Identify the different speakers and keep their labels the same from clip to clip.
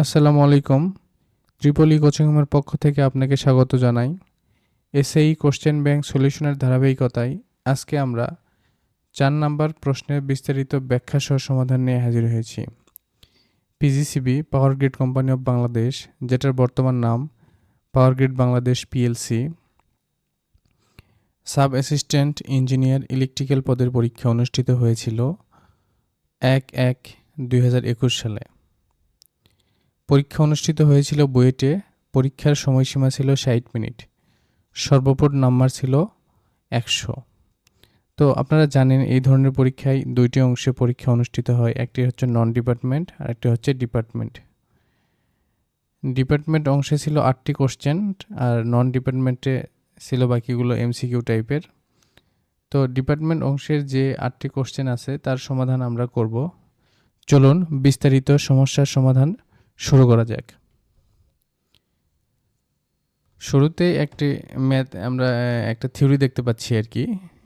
Speaker 1: আসসালামু আলাইকুম। ত্রিপলি কোচিং রুমের পক্ষ থেকে আপনাকে স্বাগত জানাই। এসএই কোশ্চেন ব্যাংক সলিউশনের ধারাবাহিকতায় আজকে আমরা চার নাম্বার প্রশ্নের বিস্তারিত ব্যাখ্যা সহ সমাধান নিয়ে হাজির হয়েছি। PGCB power grid company of Bangladesh যেটার বর্তমান নাম power grid Bangladesh PLC sub assistant engineer electrical পদের পরীক্ষা অনুষ্ঠিত হয়েছিল এক এক দুই সালে। পরীক্ষা অনুষ্ঠিত হয়েছিল বুয়েটে। পরীক্ষার সময়সীমা ছিল ষাট মিনিট। সর্বপোট নাম্বার ছিল একশো। তো আপনারা জানেন এই ধরনের পরীক্ষায় দুইটি অংশে পরীক্ষা অনুষ্ঠিত হয়। একটি হচ্ছে নন ডিপার্টমেন্ট আর একটি হচ্ছে ডিপার্টমেন্ট ডিপার্টমেন্ট অংশে ছিল আটটি কোশ্চেন আর নন ডিপার্টমেন্টে ছিল বাকিগুলো এমসিকিউ টাইপের তো ডিপার্টমেন্ট অংশের যে আটটি কোশ্চেন আছে তার সমাধান আমরা করব। চলুন বিস্তারিত সমস্যার সমাধান শুরু করা যাক। শুরুতে একটি ম্যাথ আমরা একটা থিওরি দেখতে পাচ্ছি আর কি।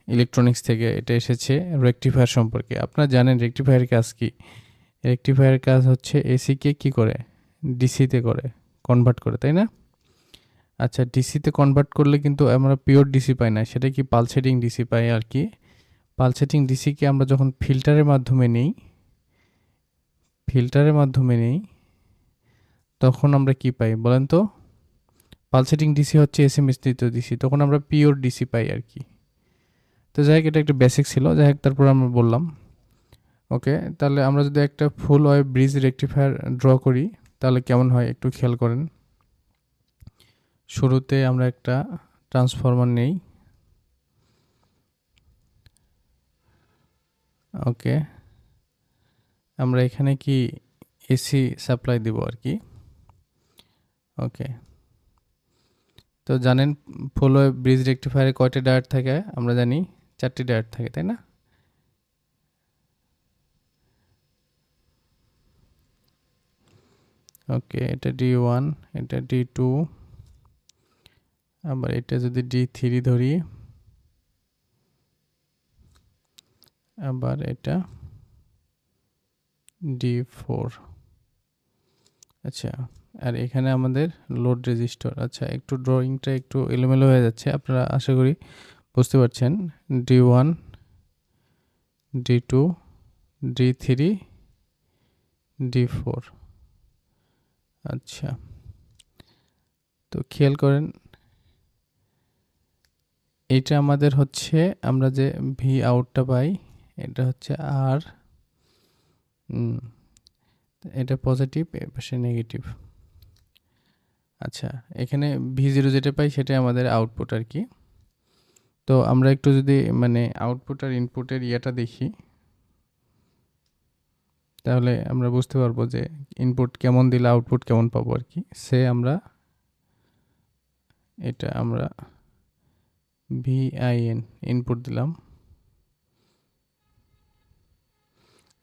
Speaker 1: ইলেকট্রনিক্স থেকে এটা এসেছে রেকটিফায়ার সম্পর্কে। আপনারা জানেন রেকটিফায়ারের কাজ কি? রেকটিফায়ারের কাজ হচ্ছে এসিকে কি করে? ডিসিতে করে কনভার্ট করে, তাই না? আচ্ছা ডিসিতে কনভার্ট করলে কিন্তু আমরা পিওর ডিসি পাই না। সেটা কি পালসেটিং ডিসি পাই আর কি? পালসেটিং ডিসিকে আমরা যখন ফিল্টারের মাধ্যমে নিই ফিল্টারের মাধ্যমে নিই তখন আমরা কি পাই বলেন তো? পালসেটিং ডিসি হচ্ছে এসি মিশ্রিত ডিসি তখন আমরা পিওর ডিসি পাই আর কি। তো যাই হোক, এটা একটা বেসিক ছিল, যাই হোক, তারপর আমরা বললাম। ওকে তাহলে আমরা যদি একটা full wave bridge rectifier draw করি, তাহলে কেমন হয় একটু খেয়াল করেন। শুরুতে আমরা একটা ট্রান্সফরমার নেই। ওকে আমরা এখানে কি এসি সাপ্লাই দিব আর কি? ওকে তো জানেন ফুল ব্রিজ রেকটিফায়ারে কয়টা ডায়ার থাকে? আমরা জানি চারটি ডায়ার থাকে, তাই না? ওকে এটা ডি ওয়ান এটা ডি টু আবার এটা যদি ডি থ্রি ধরি, আবার এটা ডি ফোর আচ্ছা। আর এখানে আমাদের লোড রেজিস্টার আচ্ছা একটু ড্রয়িংটা একটু এলোমেলো হয়ে যাচ্ছে, আপনারা আশা করি বুঝতে পারছেন। D one D two D three D four আচ্ছা তো খেয়াল করেন, এটা আমাদের হচ্ছে, আমরা যে ভি আউটটা পাই, এটা হচ্ছে আর এটা পজিটিভ এ পাশে নেগেটিভ আচ্ছা এখানে ভি জিরো যেটা পাই সেটাই আমাদের আউটপুট আর কি। তো আমরা একটু যদি মানে আউটপুট আর ইনপুটের ইয়েটা দেখি, তাহলে আমরা বুঝতে পারব যে ইনপুট কেমন দিলে আউটপুট কেমন পাবো আর কি। সে আমরা, এটা আমরা ভিআইএন ইনপুট দিলাম।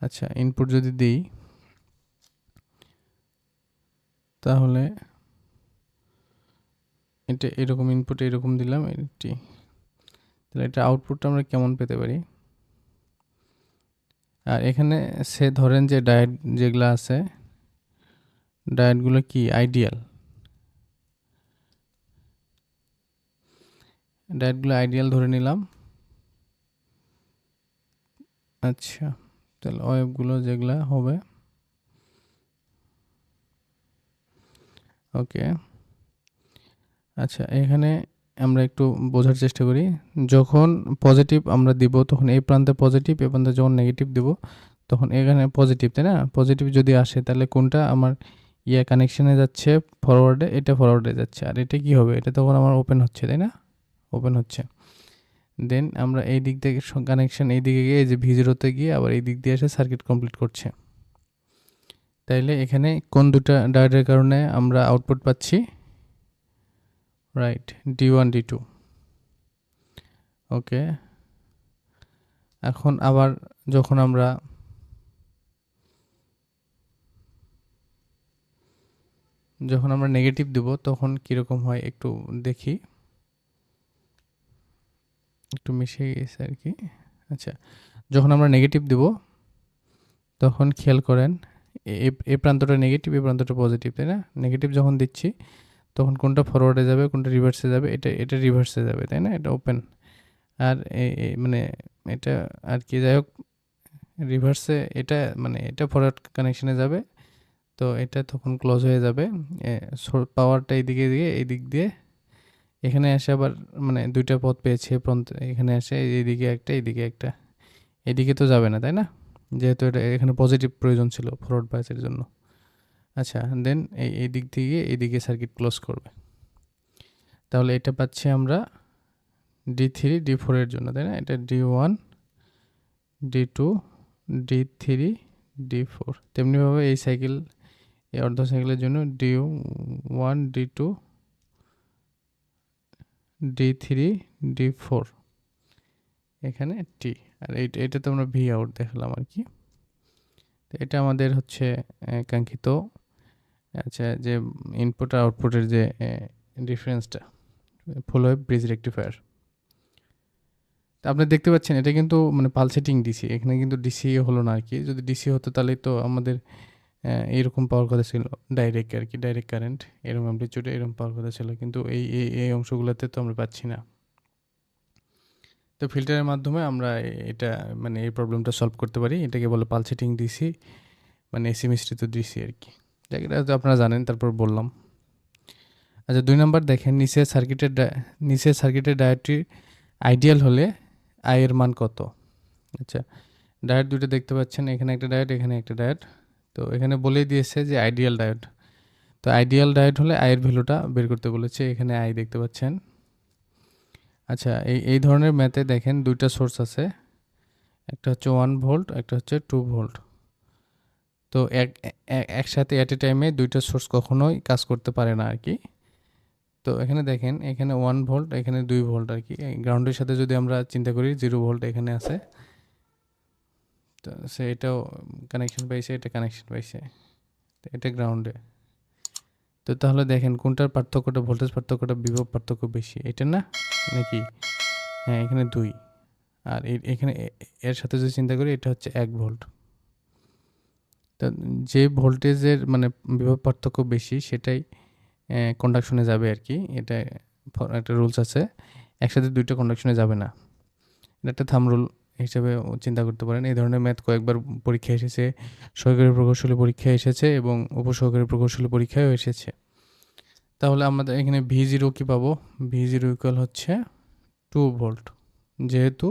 Speaker 1: আচ্ছা ইনপুট যদি দিই, তাহলে এটা এরকম ইনপুট এরকম দিলাম, এটি। তাহলে এটা আউটপুটটা আমরা কেমন পেতে পারি? আর এখানে সে ধরেন যে ডায়েট যেগুলো আছে ডায়েটগুলো কি? আইডিয়াল ডায়েটগুলো আইডিয়াল ধরে নিলাম। আচ্ছা তাহলে ওয়েবগুলো যেগুলো হবে। ওকে আচ্ছা এখানে আমরা একটু বোঝার চেষ্টা করি। যখন পজিটিভ আমরা দিব, তখন এই প্রান্তে পজিটিভ এ প্রান্তে যখন নেগেটিভ দিব, তখন এখানে পজিটিভ তাই না? পজিটিভ যদি আসে, তাহলে কোনটা আমার ইয়ে কানেকশানে যাচ্ছে? ফরওয়ার্ডে এটা ফরওয়ার্ডে যাচ্ছে। আর এটা কি হবে? এটা তখন আমার ওপেন হচ্ছে, তাই না? ওপেন হচ্ছে। দেন আমরা এই দিক থেকে কানেকশন এই দিকে গিয়ে, এই যে ভিজিরোতে গিয়ে আবার এই দিক দিয়ে এসে সার্কিট কমপ্লিট করছে। তাইলে এখানে কোন দুটা ডায়েটের কারণে আমরা আউটপুট পাচ্ছি? Right D one D two okay এখন আবার যখন আমরা যখন আমরা নেগেটিভ দেব, তখন কীরকম হয় একটু দেখি। একটু মিশে গেছে আর কি। আচ্ছা যখন আমরা নেগেটিভ দেব, তখন খেয়াল করেন, এ- প্রান্তটা নেগেটিভ এ প্রান্তটা পজিটিভ তাই না? নেগেটিভ যখন দিচ্ছি তখন কোনটা ফরওয়ার্ডে যাবে, কোনটা রিভার্সে যাবে, এটা এটা রিভার্সে যাবে, তাই না? এটা ওপেন আর এ- এ- মানে এটা আর কি, যাই হোক রিভার্সে এটা মানে এটা ফরওয়ার্ড কানেকশনে যাবে, তো এটা তখন ক্লোজ হয়ে যাবে। পাওয়ারটা এইদিকে দিয়ে এই দিক দিয়ে। এখানে এসে আবার মানে দুইটা পথ পেয়েছে প্রান্ত এখানে এসে এইদিকে একটা এইদিকে একটা। এদিকে তো যাবে না, তাই না? যেহেতু এটা এখানে পজিটিভ প্রয়োজন ছিল ফরওয়ার্ড বাইসের জন্য। আচ্ছা দেন এই দিক থেকে এইদিকে সার্কিট ক্লোজ করবে। তাহলে এটা পাচ্ছি আমরা ডি থ্রি ডি ফোরের জন্য, তাই না? এটা D one D two D three D four তেমনিভাবে এই সাইকেল এই অর্ধ সাইকেলের জন্য D one D two D three D four এখানে টি আর এটা তো আমরা ভি আউট দেখালাম আর কি। তো এটা আমাদের হচ্ছে কাঙ্ক্ষিত আচ্ছা যে ইনপুট আর আউটপুটের যে ডিফারেন্সটা ফুল ওয়েভ ব্রিজ রেক্টিফায়ার তা আপনি দেখতে পাচ্ছেন, এটা কিন্তু মানে পালসেটিং ডিসি এখানে কিন্তু ডিসি হলো না আর কি যদি ডিসি হতো তাহলে তো আমাদের এইরকম পাওয়ার কথা ছিল ডাইরেক্ট আর কি ডাইরেক্ট কারেন্ট এরকম অ্যাম্পলিচিউডে এরকম পাওয়ার কথা ছিল। কিন্তু এই এই এই অংশগুলোতে তো আমরা পাচ্ছি না। তো ফিল্টারের মাধ্যমে আমরা এটা মানে এই প্রবলেমটা সলভ করতে পারি। এটাকে বলে পালসেটিং ডিসি মানে এসি মিশ্রিত ডিসি আর কি এটা তো আপনারা জানেন, তারপর বললাম। আচ্ছা দুই নম্বর দেখেন, নিচের সার্কিটের নিচের সার্কিটের ডায়োডটি আইডিয়াল হলে আয়ের মান কত? আচ্ছা ডায়োড দুটো দেখতে পাচ্ছেন, এখানে একটা ডায়োড এখানে একটা ডায়োড তো এখানে বলেই দিয়েছে যে আইডিয়াল ডায়োড তো আইডিয়াল ডায়োড হলে আয়ের ভ্যালুটা বের করতে বলেছে, এখানে আই দেখতে পাচ্ছেন। আচ্ছা এই এই ধরনের ম্যাথে দেখেন, দুইটা সোর্স আছে। একটা হচ্ছে ওয়ান ভোল্ট একটা হচ্ছে টু ভোল্ট তো এক একসাথে অ্যাট এ টাইমে দুইটা সোর্স কখনোই কাজ করতে পারে না আর কি তো এখানে দেখেন, এখানে ওয়ান ভোল্ট এখানে দুই ভোল্ট আর কি গ্রাউন্ডের সাথে যদি আমরা চিন্তা করি জিরো ভোল্ট এখানে আছে। তো সে এটাও কানেকশন পাইছে, এটা কানেকশন পাইছে। এটা গ্রাউন্ডে তো তাহলে দেখেন, কোনটার পার্থক্যটা ভোল্টেজ পার্থক্যটা, বিভব পার্থক্য বেশি, এটা না? নাকি? হ্যাঁ এখানে দুই। আর এখানে এর সাথে যদি চিন্তা করি, এটা হচ্ছে এক ভোল্ট তো যে ভোল্টেজের মানে বিভব পার্থক্য বেশি, সেটাই কন্ডাকশনে যাবে আর কি এটা একটা রুলস আছে। একসাথে দুইটা কন্ডাকশনে যাবে না। এটা একটা থাম রুল হিসাবে চিন্তা করতে পারেন। এই ধরনের ম্যাথ কয়েকবার পরীক্ষা এসেছে। সহকারী প্রকৌশলী পরীক্ষায় এসেছে এবং উপসহকারী প্রকৌশলী পরীক্ষাও এসেছে। তাহলে আমাদের এখানে ভি জিরো কী পাবো? ভি জিরো ইকুয়াল হচ্ছে টু ভোল্ট যেহেতু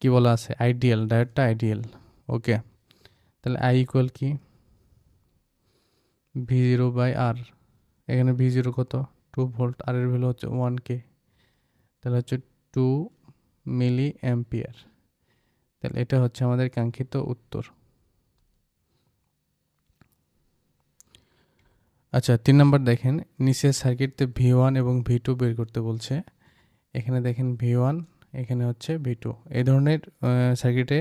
Speaker 1: কী বলা আছে? আইডিয়াল ডায়োডটা আইডিয়াল ওকে তাহলে আই ইকুয়াল কি? ভি জিরো বাই আর এখানে ভি জিরো কত? টু ভোল্ট আর এর ভ্যালু হচ্ছে ওয়ান কে তাহলে হচ্ছে টু মিলি অ্যাম্পিয়ার তাহলে এটা হচ্ছে আমাদের কাঙ্ক্ষিত উত্তর। আচ্ছা তিন নম্বর দেখেন, নিচের সার্কিটতে ভি ওয়ান এবং ভি টু বের করতে বলছে। এখানে দেখেন ভি ওয়ান এখানে হচ্ছে ভি টু এই ধরনের সার্কিটে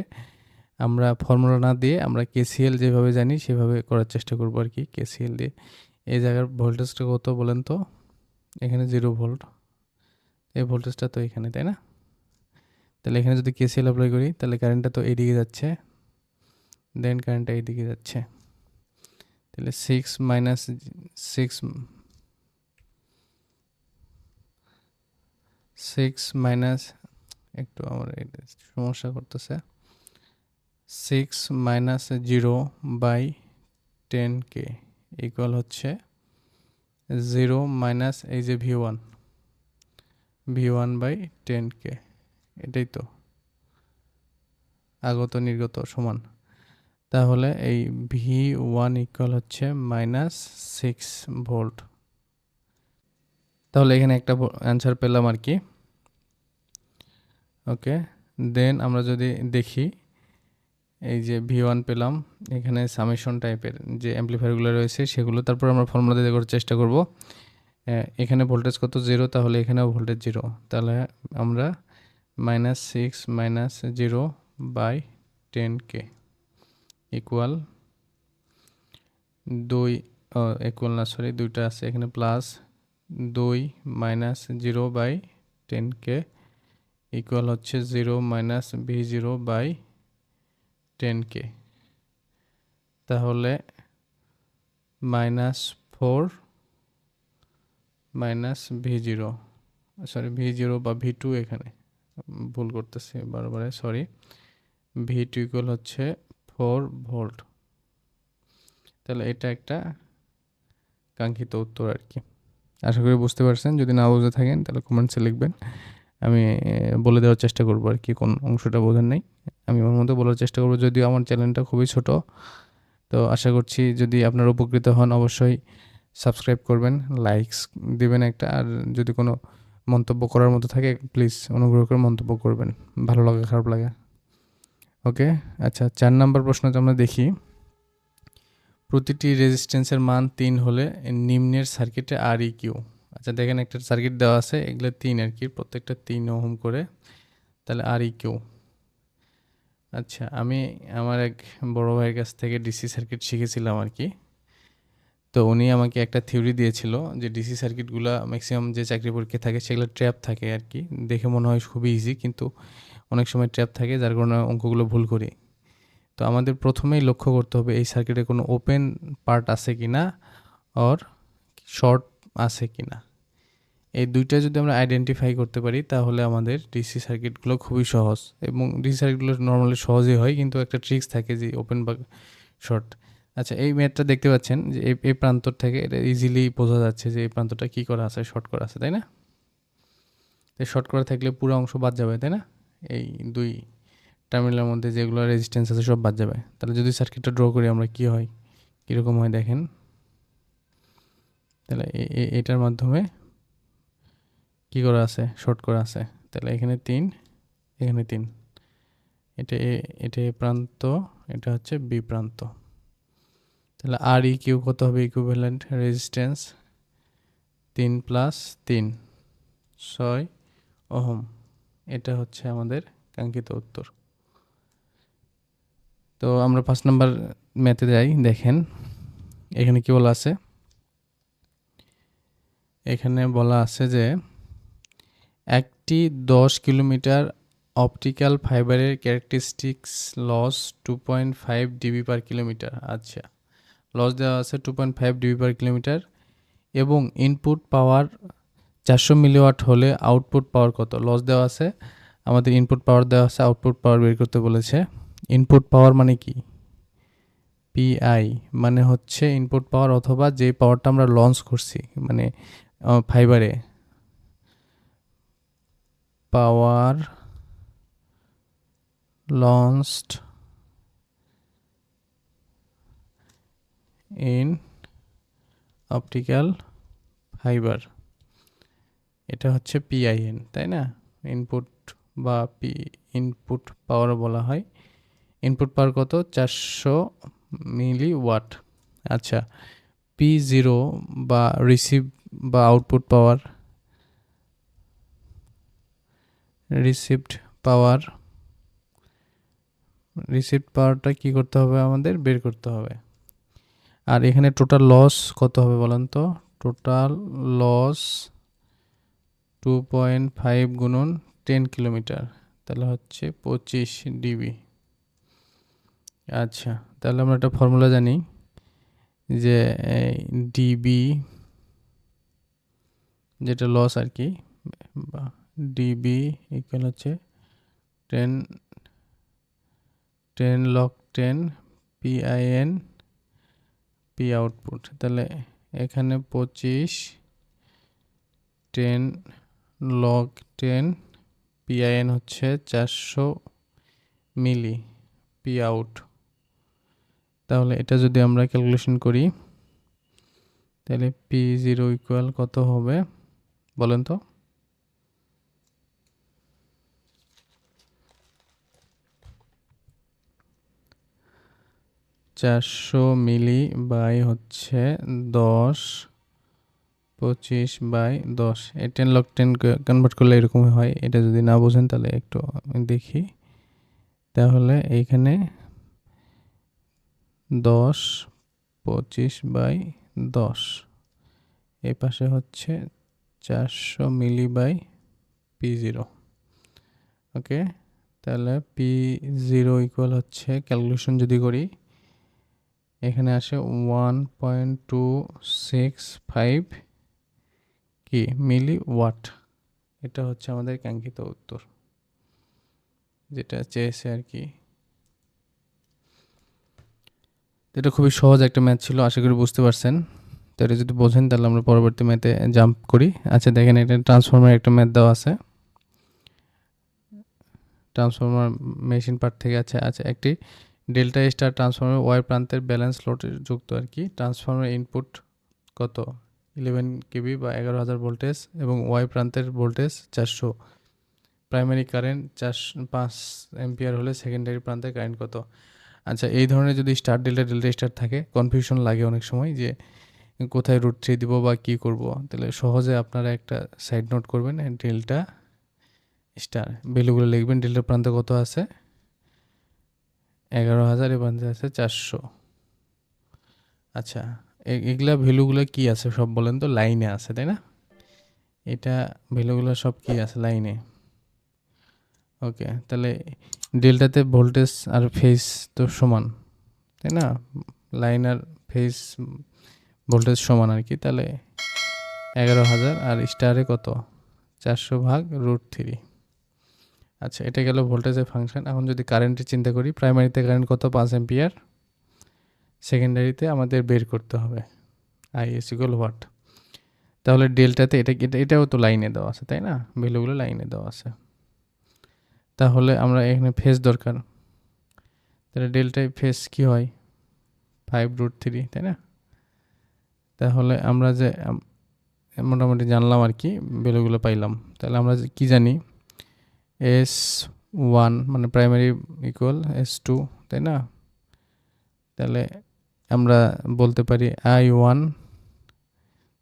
Speaker 1: আমরা ফর্মুলা না দিয়ে আমরা কেসিএল যেভাবে জানি সেভাবে করার চেষ্টা করব আর কি কেসিএল দিয়ে। এই জায়গার ভোল্টেজটা কত বলেন তো? এখানে জিরো ভোল্ট এই ভোল্টেজটা তো এখানে, তাই না? তাহলে এখানে যদি কেসিএল অ্যাপ্লাই করি, তাহলে কারেন্টটা তো এইদিকে যাচ্ছে। দেন কারেন্টটা এইদিকে যাচ্ছে। তাহলে six minus six six minus একটু আমার সমস্যা করতেছে। Six minus zero by ten K equal হচ্ছে জিরো মাইনাস এই যে V one V one by ten K, এটাই তো আগত নির্গত সমান। তাহলে এই ভি ওয়ান ইকুয়াল হচ্ছে মাইনাস সিক্স ভোল্ট। তাহলে এখানে একটা অ্যান্সার পেলাম আর কি। ওকে, দেন আমরা যদি দেখি এই যে ভি ওয়ান পেলাম, এখানে সামেশন টাইপের যে অ্যাম্পলিফায়ারগুলো রয়েছে, সেগুলো তারপর আমরা ফর্মুলা দিয়ে করার চেষ্টা করব। এখানে ভোল্টেজ কত? জিরো তাহলে এখানেও ভোল্টেজ জিরো তাহলে আমরা minus six minus zero by ten K equal দুই ইকুয়াল না সরি দুইটা আছে। এখানে প্লাস দুই minus zero by ten K equal হচ্ছে zero minus V zero by ten K তাহলে minus four minus V zero sorry V zero বা V two এখানে। ভুল করতেছি বারবারে সরি ভি টু ইকুয়াল হচ্ছে ফোর ভোল্ট। তাহলে এটা একটা কাঙ্ক্ষিত উত্তর আর কি। আশা করি বুঝতে পারছেন। যদি না বুঝে থাকেন, তাহলে কমেন্টসে লিখবেন। আমি বলে দেওয়ার চেষ্টা করব আর কি, কোন অংশটা বোঝেন নেই। আমি আমার মতো বলার চেষ্টা করব, যদিও আমার চ্যানেলটা খুবই ছোট। তো আশা করছি যদি আপনার উপকৃত হন, অবশ্যই সাবস্ক্রাইব করবেন, লাইকস দিবেন একটা, আর যদি কোনো মন্তব্য করার মতো থাকে, প্লিজ অনুগ্রহ করে মন্তব্য করবেন। ভালো লাগে, খারাপ লাগে? ওকে আচ্ছা চার নাম্বার প্রশ্নটা আমরা দেখি। প্রতিটি রেজিস্ট্যান্সের মান তিন হলে নিম্নের সার্কিটে আর ই কিউ আচ্ছা দেখেন একটা সার্কিট দেওয়া আছে, এগুলো তিন আর কি, প্রত্যেকটা তিন ওহম করে। তাহলে আর ই কিউ আচ্ছা আমি আমার এক বড় ভাইয়ের কাছ থেকে ডিসি সার্কিট শিখেছিলাম আর কি। তো উনি আমাকে একটা থিওরি দিয়েছিল যে ডিসি সার্কিটগুলো ম্যাক্সিমাম যে চাকরি পরীক্ষা থাকে সেগুলো ট্র্যাপ থাকে আর কি। দেখে মনে হয় খুবই ইজি কিন্তু অনেক সময় ট্র্যাপ থাকে, যার কারণে অঙ্কগুলো ভুল করি। তো আমাদের প্রথমেই লক্ষ্য করতে হবে এই সার্কিটে কোনো ওপেন পার্ট আছে কি না অর শর্ট আছে কি না এই দুইটা যদি আমরা আইডেন্টিফাই করতে পারি, তাহলে আমাদের ডিসি সার্কিটগুলো খুবই সহজ এবং ডিসি সার্কিটগুলো নর্মালি সহজই হয়, কিন্তু একটা ট্রিক্স থাকে যে ওপেন বা শর্ট আচ্ছা এই ম্যাটটা দেখতে পাচ্ছেন যে এই এই প্রান্তর থেকে এটা ইজিলি বোঝা যাচ্ছে যে এই প্রান্তটা কী করা আছে শর্ট করা আছে, তাই না? তো শর্ট করা থাকলে পুরো অংশ বাদ যাবে, তাই না? এই দুই টার্মিনালের মধ্যে যেগুলো রেজিস্ট্যান্স আছে, সব বাদ যাবে। তাহলে যদি সার্কিটটা ড্র করি, আমরা কী হয়? কীরকম হয় দেখেন। তাহলে এটার মাধ্যমে কী করা আছে? শর্ট করা আছে। তাহলে এখানে তিন এখানে তিন। এটা এ এটা এ প্রান্ত, এটা হচ্ছে বি প্রান্ত। তাহলে আর ই কিউ কত হবে? ইকুইভ্যালেন্ট রেজিস্ট্যান্স তিন প্লাস তিন। ছয় ওহম। এটা হচ্ছে আমাদের কাঙ্ক্ষিত উত্তর। তো আমরা পাঁচ নম্বর ম্যাথে যাই, দেখেন। এখানে কি বলা আছে? এখানে বলা আছে যে একটি দশ কিলোমিটার অপটিক্যাল ফাইবারের characteristics loss two point five dB per kilometre. আচ্ছা লস দেওয়া আছে two point five dB per kilometre এবং ইনপুট পাওয়ার চারশো মিলিওয়াট হলে আউটপুট পাওয়ার কত? লস দেওয়া আছে, আমাদের ইনপুট পাওয়ার দেওয়া আছে, আউটপুট পাওয়ার বের করতে বলেছে। ইনপুট পাওয়ার মানে কি? পিআই মানে হচ্ছে ইনপুট পাওয়ার অথবা যে পাওয়ারটা আমরা লঞ্চ করছি মানে ফাইবারে। Power launched in optical fibre. এটা হচ্ছে পিআইএন তাই না? ইনপুট বা পি ইনপুট পাওয়ার বলা হয়। ইনপুট পাওয়ার কত? চারশো মিলি ওয়াট আচ্ছা পি জিরো বা রিসিভ বা output power received power received পাওয়ারটা কী করতে হবে আমাদের? বের করতে হবে। আর এখানে টোটাল লস কত হবে বলেন তো? Total loss two point five গুণন টেন কিলোমিটার তাহলে হচ্ছে পঁচিশ ডিবি। আচ্ছা তাহলে আমরা একটা ফর্মুলা জানি যে ডিবি যেটা লস আর কি ডিবি ইকুয়াল হচ্ছে ten ten log ten PIN P output তাহলে এখানে পঁচিশ টেন লক টেন পিআইএন হচ্ছে চারশো মিলি পি আউট তাহলে এটা যদি আমরা ক্যালকুলেশন করি, তাহলে পি জিরো ইকুয়াল কত হবে? বলেন তো। চারশো মিলি বাই হচ্ছে দশ, পঁচিশ বাই দশ। এই টেন লক টেন কনভার্ট করলে এরকমই হয়। এটা যদি না বোঝেন তাহলে একটু দেখি। তাহলে এইখানে দশ, পঁচিশ বাই দশ। এ পাশে হচ্ছে চারশো milli by P zero okay? তাহলে পি জিরো ইকুয়াল হচ্ছে ক্যালকুলেশন যদি করি, এখানে আসে one point two six five কি? Milli watt. এটা হচ্ছে আমাদের কাঙ্ক্ষিত উত্তর, যেটা চেয়েছে আর কি। এটা খুবই সহজ একটা ম্যাথ ছিল, আশা করি বুঝতে পারছেন। তো এটা যদি বোঝেন তাহলে আমরা পরবর্তী ম্যাথে জাম্প করি। আচ্ছা দেখেন এটা ট্রান্সফর্মার একটা ম্যাথ দেওয়া আছে। ট্রান্সফর্মার মেশিন পার্ট থেকে আছে। আচ্ছা একটি ডেল্টা স্টার ট্রান্সফর্মার ওয়াই প্রান্তের ব্যালেন্স লোড যুক্ত আর কি। ট্রান্সফর্মার ইনপুট কত? ইলেভেন কেবি বা এগারো হাজার ভোল্টেজ এবং ওয়াই প্রান্তের ভোল্টেজ চারশো। প্রাইমারি কারেন্ট চার পাঁচ এম্পিয়ার হলে সেকেন্ডারি প্রান্তের কারেন্ট কত? আচ্ছা এই ধরনের যদি স্টার ডেল্টা ডেল্টা স্টার থাকে কনফিউশন লাগে অনেক সময় যে কোথায় রুট থ্রি দিব বা কী করব? তাহলে সহজে আপনারা একটা সাইড নোট করবেন ডেল্টা স্টার ভ্যালুগুলো লিখবেন ডেলটার প্রান্তে কত আছে? এগারো হাজার, এ প্রান্তে আছে চারশো। আচ্ছা এগুলা ভ্যালুগুলো কি আছে? সব বলেন তো লাইনে আছে, তাই না? এটা ভ্যালুগুলো সব কি আছে? লাইনে ওকে, তাহলে ডেল্টাতে ভোল্টেজ আর ফেস তো সমান, তাই না? লাইন আর ফেজ ভোল্টেজ সমান আর কি, তাহলে এগারো হাজার আর স্টারে কত? চারশো ভাগ রুট থ্রি আচ্ছা এটা গেল ভোল্টেজের ফাংশন এখন যদি কারেন্টের চিন্তা করি প্রাইমারিতে কারেন্ট কত? পাঁচ এম্পিয়ার সেকেন্ডারিতে আমাদের বের করতে হবে। আই এস ইকুয়াল হোয়াট তাহলে ডেল্টাতে এটা এটা এটাও তো লাইনে দেওয়া আছে, তাই না? ভ্যালুগুলো লাইনে দেওয়া আছে। তাহলে আমরা এখানে ফেস দরকার। তাহলে ডেল্টায় ফেস কি হয়? ফাইভ রুট থ্রি তাই না? তাহলে আমরা যে মোটামুটি জানলাম আর কি, ভ্যালুগুলো পাইলাম। তাহলে আমরা কি জানি? এস ওয়ান মানে প্রাইমারি ইকুয়াল এস টু তাই না? তাহলে আমরা বলতে পারি আই ওয়ান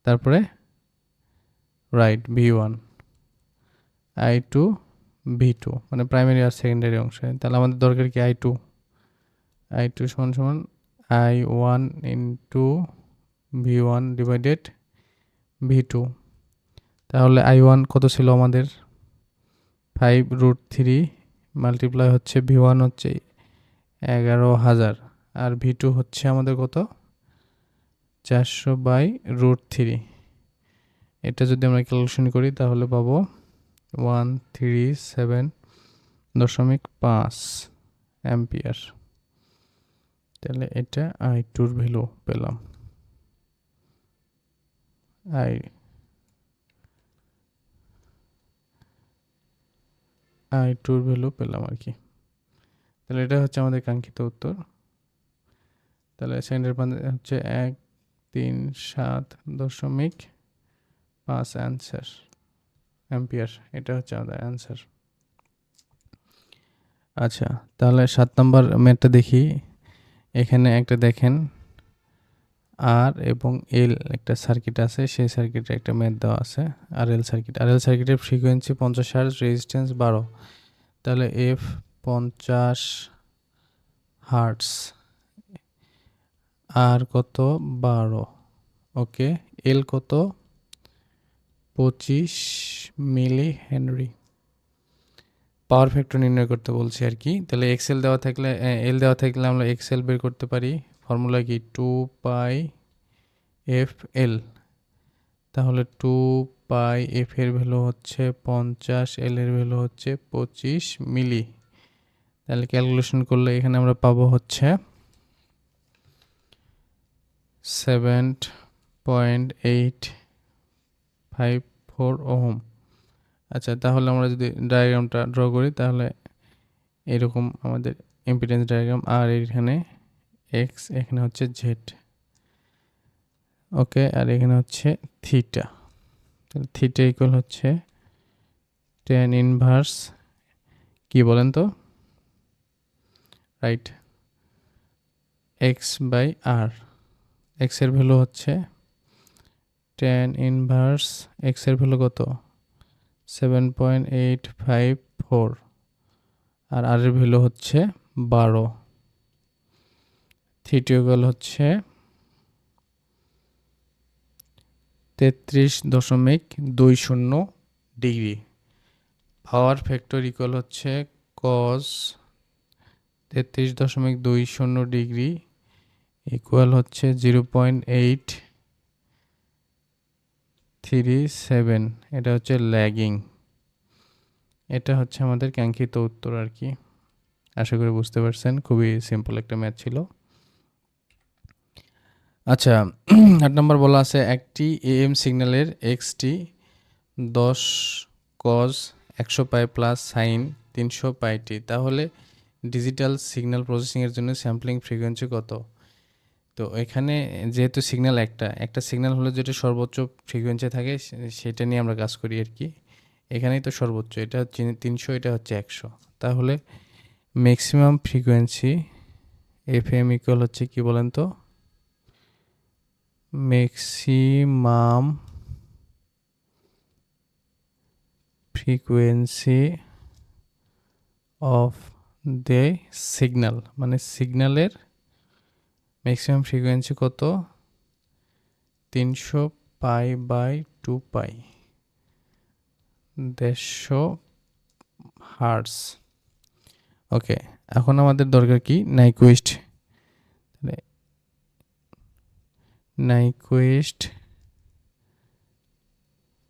Speaker 1: তারপরে right V one I two V two মানে প্রাইমারি আর সেকেন্ডারি অংশে। তাহলে আমাদের দরকার কি আই টু আই টু সমান সমান I one into V one divided V two তাহলে আই ওয়ান কত ছিল আমাদের? ফাইভ রুট থ্রি মাল্টিপ্লাই হচ্ছে ভি ওয়ান হচ্ছে এগারো হাজার। আর ভি টু হচ্ছে আমাদের কত? চারশো বাই রুট থ্রি এটা যদি আমরা ক্যালকুলেশন করি তাহলে পাবো ওয়ান থ্রি সেভেন দশমিক পাঁচ অ্যাম্পিয়ার তাহলে এটা আই টুর ভ্যালু পেলাম। আই আই টুর ভ্যালু পেলাম আর কি। তাহলে এটা হচ্ছে আমাদের কাঙ্ক্ষিত উত্তর। তাহলে সেকেন্ডের হচ্ছে এক, তিন, সাত দশমিক পাঁচ অ্যান্সার অ্যাম্পিয়ার এটা হচ্ছে আমাদের অ্যান্সার আচ্ছা তাহলে সাত নম্বর ম্যাটটা দেখি। এখানে একটা দেখেন। আর এবং এল একটা সার্কিট আছে, সেই সার্কিটে একটা ম্যাথ দেওয়া আছে, আর এল সার্কিট আর এল সার্কিটের ফ্রিকোয়েন্সি পঞ্চাশ হার্জ রেজিস্ট্যান্স বারো। তাহলে এফ পঞ্চাশ হার্টস আর কত? বারো। ওকে এল কত? পঁচিশ মিলি হেনরি পাওয়ার ফ্যাক্টর নির্ণয় করতে বলছি আর কি। তাহলে এক্সেল দেওয়া থাকলে এল দেওয়া থাকলে আমরা এক্সেল বের করতে পারি। ফর্মুলা কি? টু পাই এফ এল তাহলে টু পাই এফ এর ভ্যালু হচ্ছে পঞ্চাশ এল এর ভ্যালু হচ্ছে পঁচিশ মিলি। তাহলে ক্যালকুলেশন করলে এখানে আমরা পাবো হচ্ছে seven point eight five four ohm আচ্ছা তাহলে আমরা যদি ডায়াগ্রামটা ড্র করি, তাহলে এরকম আমাদের ইম্পিডেন্স ডায়াগ্রাম আর এখানে এক্স এখানে হচ্ছে জেড ওকে আর এখানে হচ্ছে থিটা তাহলে থিটা ইকুয়াল হচ্ছে টেন ইনভার্স কি বলেন তো? রাইট এক্স বাই আর এক্সের ভ্যালু হচ্ছে টেন ইনভার্স এক্সের ভ্যালু কত? Seven point eight five four আর আর এর ভ্যালু হচ্ছে বারো। থিটিওকাল হচ্ছে তেত্রিশ দশমিক দুই শূন্য ডিগ্রি। পাওয়ার ফ্যাক্টর ইকুয়াল হচ্ছে কস তেত্রিশ দশমিক দুই শূন্য ডিগ্রি ইকুয়াল হচ্ছে zero point eight three seven. এটা হচ্ছে ল্যাগিং এটা হচ্ছে আমাদের কাঙ্ক্ষিত উত্তর আর কি। আশা করি বুঝতে পারছেন। খুবই সিম্পল একটা ম্যাথ ছিল। আচ্ছা আট নম্বর বলা আছে, একটি এএম সিগন্যালের এক্সটি দশ কজ একশো পাই প্লাস সাইন তিনশো পাইটি। তাহলে ডিজিটাল সিগন্যাল প্রসেসিংয়ের জন্য স্যাম্পলিং ফ্রিকোয়েন্সি কত? তো এখানে যেহেতু সিগন্যাল একটা একটা সিগন্যাল হলে যেটা সর্বোচ্চ ফ্রিকোয়েন্সি থাকে সেটা নিয়ে আমরা কাজ করি আর কি। এখানেই তো সর্বোচ্চ, এটা হচ্ছে তিনশো, এটা হচ্ছে একশো। তাহলে maximum frequency F M equal হচ্ছে কি বলেন তো? Maximum frequency of the signal মানে সিগন্যালের ম্যাক্সিমাম ফ্রিকোয়েন্সি কত? তিনশো পাই বাই টু পাই দেড়শো হার্টস ওকে এখন আমাদের দরকার কি? Nyquist Nyquist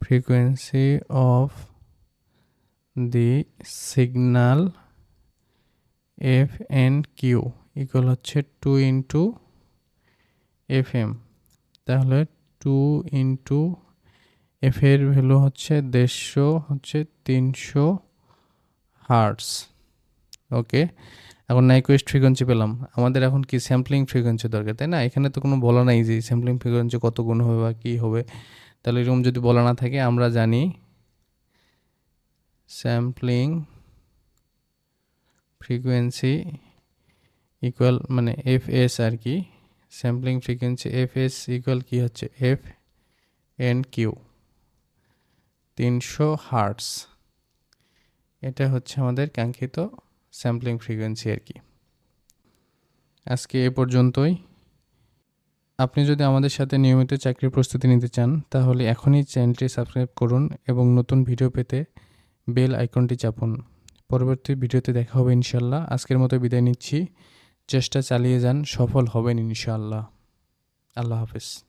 Speaker 1: frequency of the signal F N Q equal হচ্ছে টু ইন্টু এফ এম তাহলে টু ইন্টু এফ এর ভ্যালু হচ্ছে দেড়শো, হচ্ছে তিনশো হার্টস ওকে এখন নাইকোয়েস্ট ফ্রিকোয়েন্সি পেলাম। আমাদের এখন কি স্যাম্পলিং ফ্রিকোয়েন্সি দরকার, তাই না? এখানে তো কোনো বলা নাই যে স্যাম্পলিং ফ্রিকোয়েন্সি কত গুণ হবে বা কী হবে। তাহলে এরকম যদি বলা না থাকে, আমরা জানি স্যাম্পলিং ফ্রিকোয়েন্সি ইকুয়াল মানে এফ এস আর কি। Sampling frequency F S equal কী হচ্ছে? এফ এন কিউ তিনশো হার্টস এটা হচ্ছে আমাদের কাঙ্ক্ষিত স্যাম্পলিং ফ্রিকোয়েন্সি আর কি। আজকে এ পর্যন্তই। আপনি যদি আমাদের সাথে নিয়মিত চাকরির প্রস্তুতি নিতে চান, তাহলে এখনই চ্যানেলটি সাবস্ক্রাইব করুন এবং নতুন ভিডিও পেতে বেল আইকনটি চাপুন। পরবর্তী ভিডিওতে দেখা হবে ইনশাল্লাহ আজকের মতো বিদায় নিচ্ছি। চেষ্টা চালিয়ে যান, সফল হবেন ইনশাআল্লাহ। আল্লাহ হাফেজ।